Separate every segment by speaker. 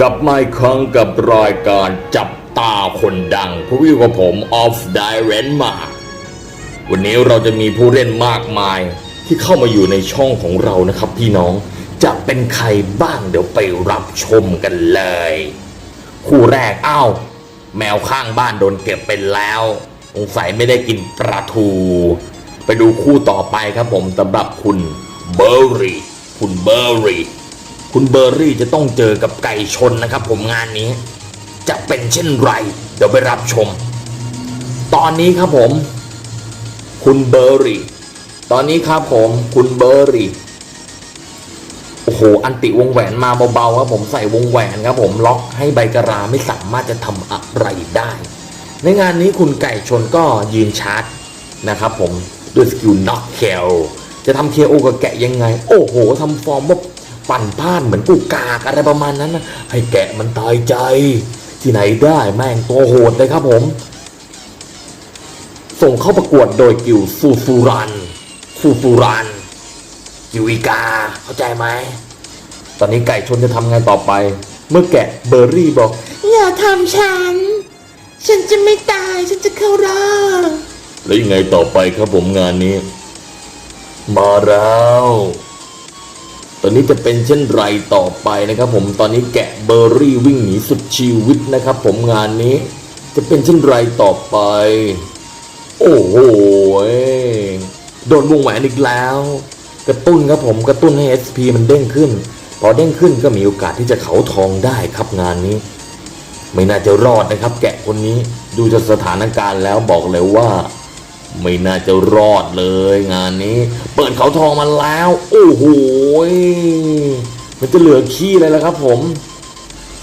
Speaker 1: กับไมาอีกครั้งกับรายการจับตาคนดังผู้อยู่กับผมออฟไดเรนมาวันนี้เราจะมีผู้เล่นมากมายที่เข้ามาอยู่ในช่องของเรานะครับพี่น้องจะเป็นใครบ้างเดี๋ยวไปรับชมกันเลย คู่แรกอ้าวแมวข้างบ้านโดนเก็บไปแล้วสงสัยไม่ได้กินปลาทู ไปดูคู่ต่อไปครับผมสำหรับคุณเบอร์รี่คุณเบอร์รี่ คุณเบอร์รี่จะต้องเจอกับไก่ชนนะครับ ผมงานนี้ จะเป็นเช่นไร เดี๋ยวไปรับชม ตอนนี้ครับผม คุณเบอร์รี่ ตอนนี้ครับผมคุณเบอร์รี่โอ้โหอันติวงแหวนมาเบาๆครับผมใส่วงแหวนครับผมล็อกให้ใบกระราไม่สามารถจะทำอะไรได้ ในงานนี้คุณไก่ชนก็ยืนชาร์จนะครับผมด้วยสกิลน็อกเคลจะทำเคโอกับแกะยังไง โอ้โหทำฟอร์มว่า ปั่นพ่านเหมือนกูกากอะไรประมาณนั้นนะให้แกะมันตายใจ ที่ไหนได้แม่งตัวโหดเลยครับผม ส่งเข้าประกวดโดยกิวฟูฟูรัน ฟูฟูรัน กิวอีกา เข้าใจไหม ตอนนี้ไก่ชนจะทำไงต่อไป เมื่อแกะเบอร์รี่บอก
Speaker 2: อย่าทำฉัน ฉันจะไม่ตาย ฉันจะเข้ารอบ
Speaker 1: แล้วยังไงต่อไปครับผมงานนี้ มาแล้ว ตอนนี้จะเป็นเช่นไรต่อไปนะครับผมตอนนี้แกะเบอร์รี่วิ่งหนีสุดชีวิตนะครับ ผมงานนี้จะเป็นเช่นไรต่อไป โอ้โหโดนวงแหวนอีกแล้ว กระตุ้นครับผมกระตุ้นให้ SP มันเด้งขึ้น พอเด้งขึ้นก็มีโอกาสที่จะเขาทองได้ครับงานนี้ ไม่น่าจะรอดนะครับ แกะคนนี้ดูจากสถานการณ์แล้วบอกเลยว่า ไม่น่าจะรอดเลยงานนี้ เปิดเขาทองมาแล้ว โอ้โหมันจะเหลือขี้เลยแล้วครับผม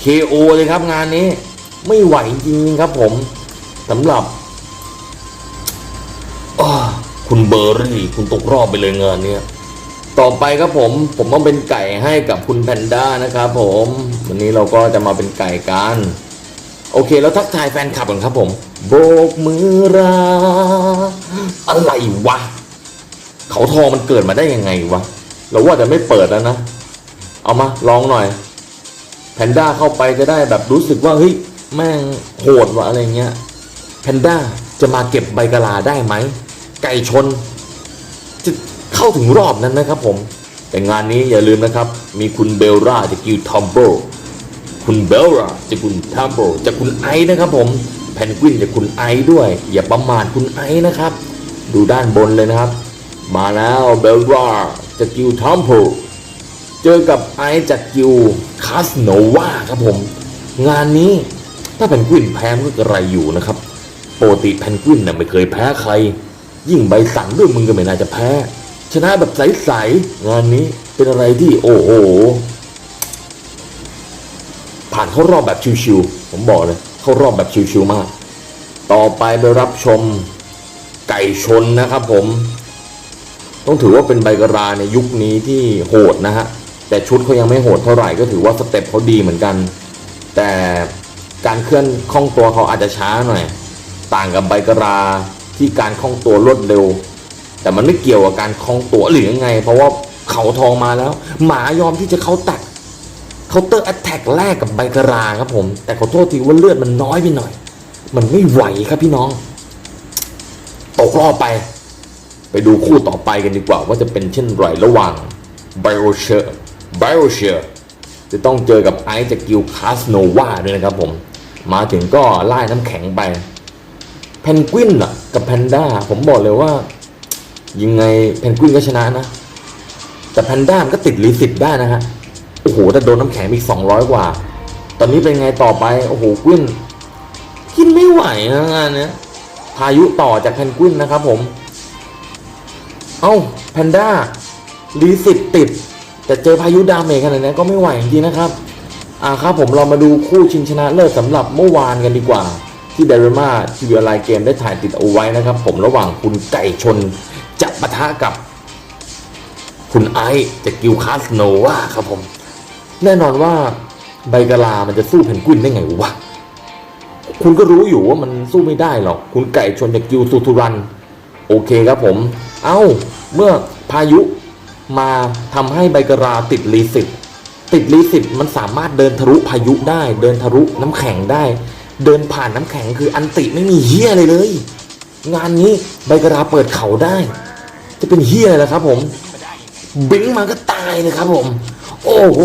Speaker 1: KO เลยครับงานนี้ ไม่ไหวจริงๆครับผมสำหรับคุณเบอร์รี่คุณตกรอบไปเลยงานเนี้ยต่อไปครับผม ผมต้องเป็นไก่ให้กับคุณแพนด้านะครับผม วันนี้เราก็จะมาเป็นไก่กัน โอเค แล้วทักทายแฟนคลับก่อนครับผมโบกมือลาอะไรวะ เขาทองมันเกิดมาได้ยังไงวะ เราว่าจะไม่เปิดแล้วนะ เอามาลองหน่อย แพนด้าเข้าไปจะได้แบบรู้สึกว่าเฮ้ยแม่งโหดวะอะไรเงี้ย แพนด้าจะมาเก็บใบกะลาได้ไหม ไก่ชน จะเข้าถึงรอบนั้นนะครับผม แต่งานนี้อย่าลืมนะครับ มีคุณเบลล่าจากกิวทอมโบ คุณเบลล่าจากคุณทัมโบจากคุณไอซ์นะครับผมแพนกวินจากคุณไอซ์ด้วย อย่าประมาทคุณไอซ์นะครับ ดูด้านบนเลยนะครับ มาแล้วเบลล่าจากกิวทัมโบเจอกับไอซ์จากกิวคาสโนวาครับผม งานนี้ถ้าแพนกวินแพ้มันก็กระไรอยู่นะครับปกติแพนกวินน่ะไม่เคยแพ้ใคร ยิ่งใบสั่งด้วยมึงก็ไม่น่าจะแพ้ ชนะแบบใสๆงานนี้เป็นอะไรที่โอ้โห เข้ารอบแบบชิวๆผมบอกเลยเข้ารอบแบบชิวๆมาก ต่อไปไปรับชมไก่ชนนะครับผม ต้องถือว่าเป็นใบกระราในยุคนี้ที่โหดนะฮะ แต่ชุดเขายังไม่โหดเท่าไหร่ก็ถือว่าสเต็ปเขาดีเหมือนกัน แต่การเคลื่อนคล่องตัวเขาอาจจะช้าหน่อย ต่างกับใบกระราที่การคล่องตัวรวดเร็ว แต่มันไม่เกี่ยวกับการคล่องตัวหรือยังไง เพราะว่าเขาทองมาแล้ว หมายอมที่จะเขาตัด เคาน์เตอร์แอตแทกแรกกับใบกระราครับผม แต่ขอโทษทีว่าเลือดมันน้อยไปหน่อย มันไม่ไหวครับพี่น้อง ตกรอบไป ไปดูคู่ต่อไปกันดีกว่า ว่าจะเป็นเช่นไรระหว่างไบโอเชอร์ไบโอเชอร์จะต้องเจอกับไอซ์จากกิลคาสโนวาด้วยนะครับผม มาถึงก็ไล่น้ำแข็งไปเพนกวินอะกับแพนด้าผมบอกเลยว่า ยังไงเพนกวินก็ชนะนะ แต่แพนด้ามันก็ติดลิสิตได้นะฮะ โอ้โหแต่โดนน้ำแข็งอีกสองร้อยกว่า ตอนนี้เป็นไงต่อไปโอ้โหกวินกินไม่ไหวนะงานเนี้ยพายุต่อจากแพนกวินนะครับผม เอ้าแพนด้ารีสิตติด แต่เจอพายุดาเมจขนาดนี้ก็ไม่ไหวจริงๆนะครับอ่าครับผมเรามาดูคู่ชิงชนะเลิศสำหรับเมื่อวานกันดีกว่า ที่เดรมาทีวีออนไลน์เกมได้ถ่ายติดเอาไว้นะครับ ผมระหว่างคุณไก่ชนจะปะทะกับ คุณไอซ์จากกิลคาสโนวาครับผม แน่นอนว่าใบกะลามันจะสู้เพนกวินได้ไงวะ คุณก็รู้อยู่ว่ามันสู้ไม่ได้หรอก คุณไก่ชนจากกิวซูทูรัน โอเคครับผม เอ้า เมื่อพายุมาทำให้ใบกะลาติดรีสิตติดรีสิตมันสามารถเดินทะลุพายุได้ เดินทะลุน้ำแข็งได้ เดินผ่านน้ำแข็งคืออันติไม่มีเฮียอะไรเลย งานนี้ใบกะดาเปิดเขาได้ จะเป็นเฮียอะไรล่ะครับ ผม บิงมาก็ตายเลยครับผม โอ้โห